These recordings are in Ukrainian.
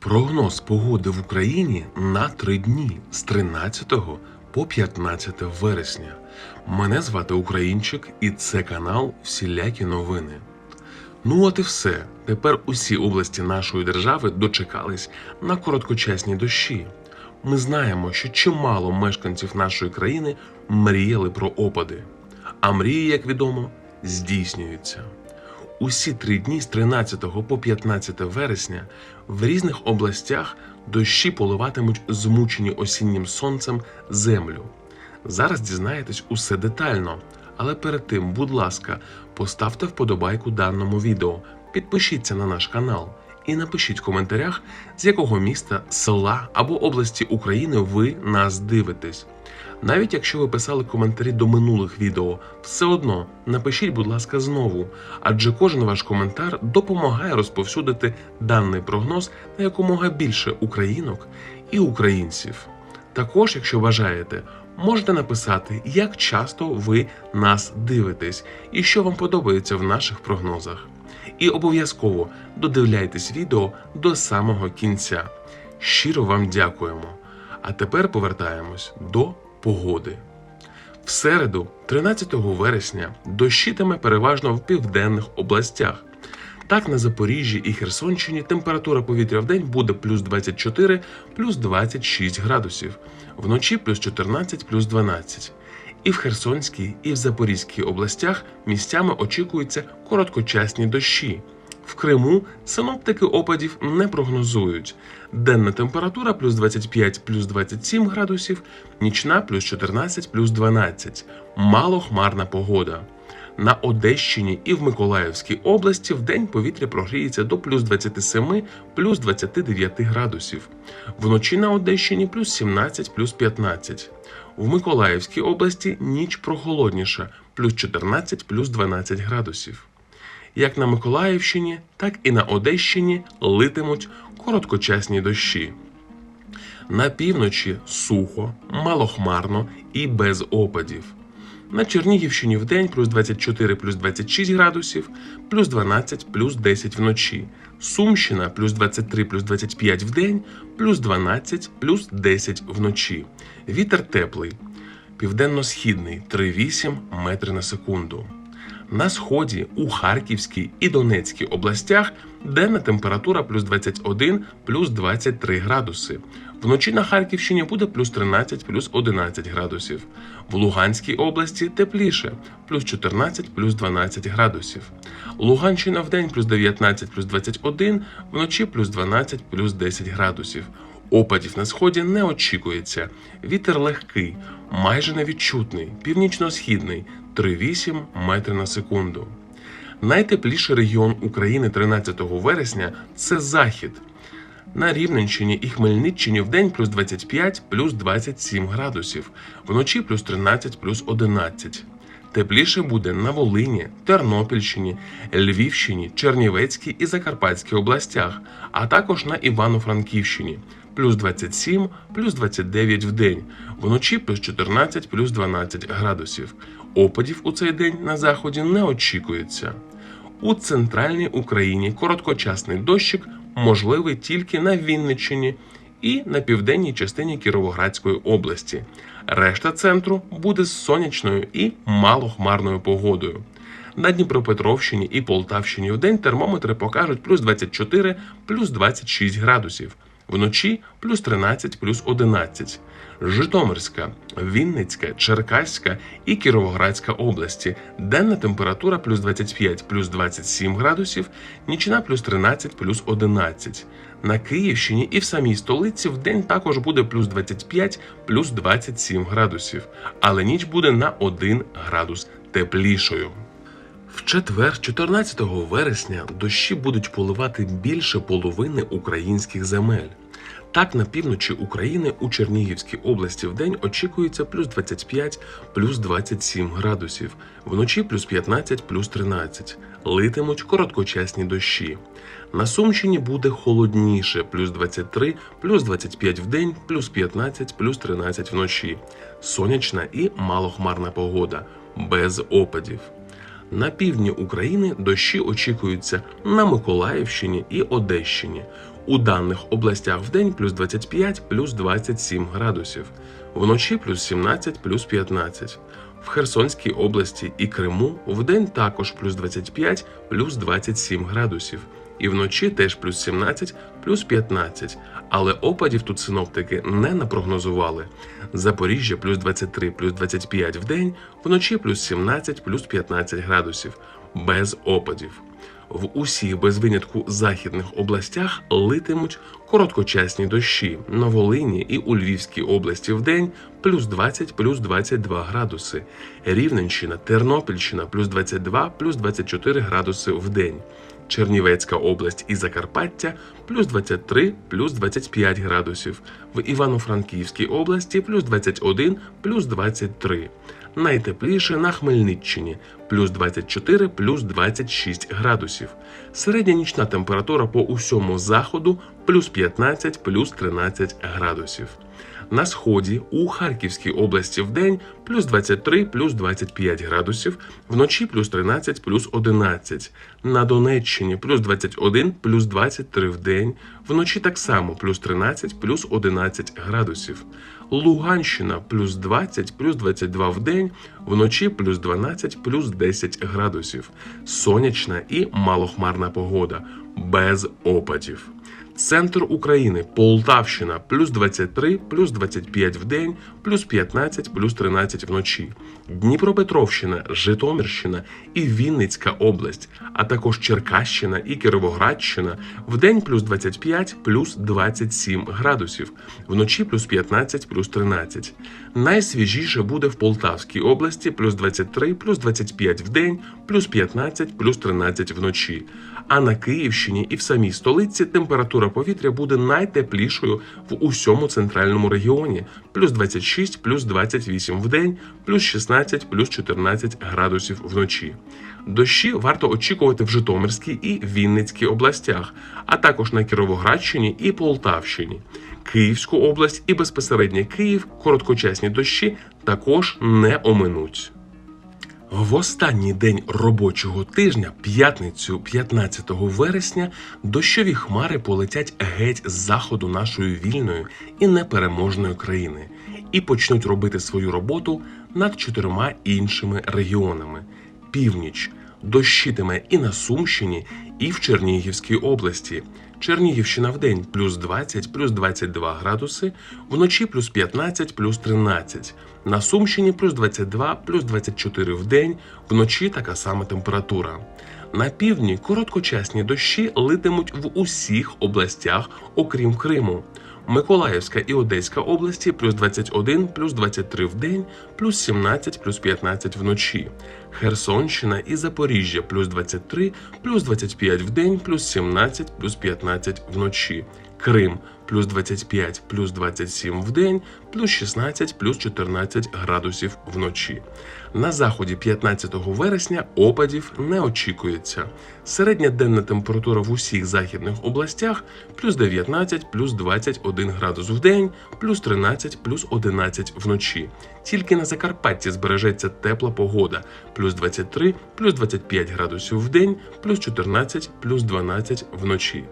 Прогноз погоди в Україні на три дні з 13 по 15 вересня. Мене звати Українчик, і це канал Всілякі новини. Ну от і все. Тепер усі області нашої держави дочекались на короткочасні дощі. Ми знаємо, що чимало мешканців нашої країни мріяли про опади. А мрії, як відомо, здійснюються. Усі три дні з 13 по 15 вересня в різних областях дощі поливатимуть змучені осіннім сонцем землю. Зараз дізнаєтесь усе детально, але перед тим, будь ласка, поставте вподобайку даному відео, підпишіться на наш канал і напишіть в коментарях, з якого міста, села або області України ви нас дивитесь. Навіть якщо ви писали коментарі до минулих відео, все одно напишіть, будь ласка, знову, адже кожен ваш коментар допомагає розповсюдити даний прогноз на якомога більше українок і українців. Також, якщо бажаєте, можете написати, як часто ви нас дивитесь і що вам подобається в наших прогнозах. І обов'язково додивляйтесь відео до самого кінця. Щиро вам дякуємо. А тепер повертаємось до погоди. В середу, 13 вересня, дощитиме переважно в південних областях. Так, на Запоріжжі і Херсонщині температура повітря в день буде плюс 24, плюс 26 градусів, вночі плюс 14, плюс 12. І в Херсонській, і в Запорізькій областях місцями очікуються короткочасні дощі. В Криму синоптики опадів не прогнозують. Денна температура плюс 25 плюс 27 градусів, нічна плюс 14 плюс 12. Малохмарна погода. На Одещині і в Миколаївській області в день повітря прогріється до плюс 27 плюс 29 градусів. Вночі на Одещині плюс 17 плюс 15. В Миколаївській області ніч прохолодніша плюс 14 плюс 12 градусів. Як на Миколаївщині, так і на Одещині литимуть короткочасні дощі. На півночі сухо, малохмарно і без опадів. На Чернігівщині в день плюс 24 плюс 26 градусів, плюс 12 плюс 10 вночі. Сумщина плюс 23 плюс 25 в день, плюс 12 плюс 10 вночі. Вітер теплий, південно-східний 3,8 метри на секунду. На сході у Харківській і Донецькій областях денна температура плюс 21 плюс 23 градуси. Вночі на Харківщині буде плюс 13 плюс 11 градусів. В Луганській області тепліше плюс 14 плюс 12 градусів. Луганщина в день плюс 19 плюс 21, вночі плюс 12 плюс 10 градусів. Опадів на сході не очікується. Вітер легкий, майже невідчутний, північно-східний 3,8 метри на секунду. Найтепліший регіон України 13 вересня це захід. На Рівненщині і Хмельниччині в день плюс 25 плюс 27 градусів, вночі плюс 13 плюс 11. Тепліше буде на Волині, Тернопільщині, Львівщині, Чернівецькій і Закарпатській областях, а також на Івано-Франківщині плюс 27, плюс 29 в день, вночі плюс 14, плюс 12 градусів. Опадів у цей день на заході не очікується. У центральній Україні короткочасний дощик можливий тільки на Вінниччині і на південній частині Кіровоградської області. Решта центру буде з сонячною і малохмарною погодою. На Дніпропетровщині і Полтавщині в день термометри покажуть плюс 24, плюс 26 градусів. Вночі плюс 13, плюс 11. Житомирська, Вінницька, Черкаська і Кіровоградська області. Денна температура плюс 25, плюс 27 градусів, нічна плюс 13, плюс 11. На Київщині і в самій столиці в день також буде плюс 25, плюс 27 градусів, але ніч буде на 1 градус теплішою. В четвер, 14 вересня, дощі будуть поливати більше половини українських земель. Так, на півночі України у Чернігівській області в день очікується плюс 25, плюс 27 градусів, вночі плюс 15, плюс 13. Литимуть короткочасні дощі. На Сумщині буде холодніше, плюс 23, плюс 25 в день, плюс 15, плюс 13 вночі. Сонячна і малохмарна погода, без опадів. На півдні України дощі очікуються на Миколаївщині і Одещині. У даних областях вдень плюс 25 плюс 27 градусів, вночі плюс 17 плюс 15. В Херсонській області і Криму вдень також плюс 25 плюс 27 градусів. І вночі теж плюс 17 плюс 15. Але опадів тут синоптики не напрогнозували. Запоріжжя плюс 23 плюс 25 в день, вночі плюс 17 плюс 15 градусів. Без опадів. В усіх без винятку західних областях литимуть короткочасні дощі на Волині і у Львівській області в день плюс 20 плюс 22 градуси. Рівненщина, Тернопільщина плюс 22 плюс 24 градуси в день. Чернівецька область і Закарпаття плюс 23 плюс 25 градусів. В Івано-Франківській області плюс 21 плюс 23. Найтепліше на Хмельниччині плюс 24 плюс 26 градусів. Середня нічна температура по усьому заходу плюс 15 плюс 13 градусів. На сході у Харківській області в день плюс 23 плюс 25 градусів, вночі плюс 13 плюс 11. На Донеччині плюс 21 плюс 23 в день, вночі так само плюс 13 плюс 11 градусів. Луганщина плюс 20 плюс 22 в день, вночі плюс 12 плюс 10 градусів. Сонячна і малохмарна погода без опадів. Центр України, Полтавщина, плюс 23, плюс 25 в день, плюс 15, плюс 13 вночі. Дніпропетровщина, Житомирщина і Вінницька область, а також Черкащина і Кіровоградщина в день плюс 25, плюс 27 градусів, вночі плюс 15, плюс 13. Найсвіжіше буде в Полтавській області плюс 23, плюс 25 в день, плюс 15, плюс 13 вночі. А на Київщині і в самій столиці температура повітря буде найтеплішою в усьому центральному регіоні плюс 26, плюс 28 в день, плюс 16, плюс 14 градусів вночі. Дощі варто очікувати в Житомирській і Вінницькій областях, а також на Кіровоградщині і Полтавщині. Київську область і безпосередньо Київ короткочасні дощі також не оминуть. В останній день робочого тижня, п'ятницю 15 вересня, дощові хмари полетять геть з заходу нашої вільної і непереможної країни і почнуть робити свою роботу над чотирма іншими регіонами: північ дощитиме і на Сумщині, і в Чернігівській області. Чернігівщина в день плюс 20, плюс 22 градуси, вночі плюс 15, плюс 13. На Сумщині плюс 22, плюс 24 в день, вночі така сама температура. На півдні короткочасні дощі литимуть в усіх областях, окрім Криму. Миколаївська і Одеська області плюс 21, плюс 23 в день, плюс 17, плюс 15 вночі. Херсонщина і Запоріжжя плюс 23, плюс 25 в день, плюс 17, плюс 15 вночі. Крим плюс 25, плюс 27 в день, плюс 16, плюс 14 градусів вночі. На заході 15 вересня опадів не очікується. Середня денна температура в усіх західних областях плюс 19, плюс 21 градус в день, плюс 13, плюс 11 вночі. Тільки на Закарпатті збережеться тепла погода, плюс 23, плюс 25 градусів в день, плюс 14, плюс 12 вночі.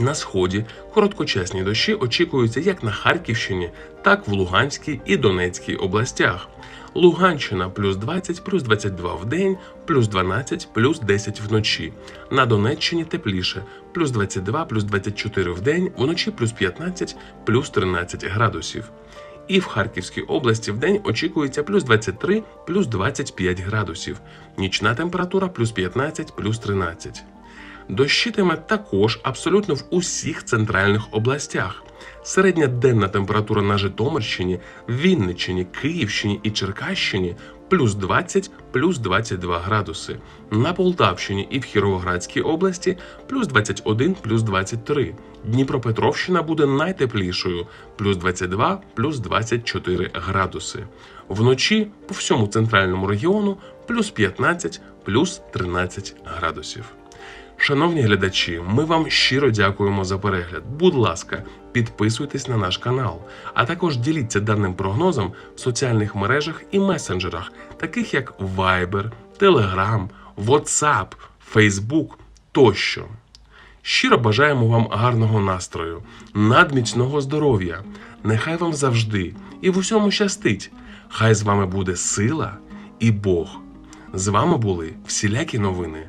На сході короткочасні дощі очікуються як на Харківщині, так в Луганській і Донецькій областях. Луганщина плюс 20, плюс 22 в день, плюс 12, плюс 10 вночі. На Донеччині тепліше, плюс 22, плюс 24 в день, вночі плюс 15, плюс 13 градусів. І в Харківській області в день очікується плюс 23, плюс 25 градусів. Нічна температура плюс 15, плюс 13 дощитиме також абсолютно в усіх центральних областях. Середня денна температура на Житомирщині, Вінниччині, Київщині і Черкащині плюс 20, плюс 22 градуси. На Полтавщині і в Хіровоградській області плюс 21, плюс 23. Дніпропетровщина буде найтеплішою плюс 22, плюс 24 градуси. Вночі по всьому центральному регіону плюс 15, плюс 13 градусів. Шановні глядачі, ми вам щиро дякуємо за перегляд. Будь ласка, підписуйтесь на наш канал, а також діліться даним прогнозом в соціальних мережах і месенджерах, таких як Viber, Telegram, WhatsApp, Facebook тощо. Щиро бажаємо вам гарного настрою, надміцного здоров'я. Нехай вам завжди і в усьому щастить. Хай з вами буде сила і Бог. З вами були всілякі новини.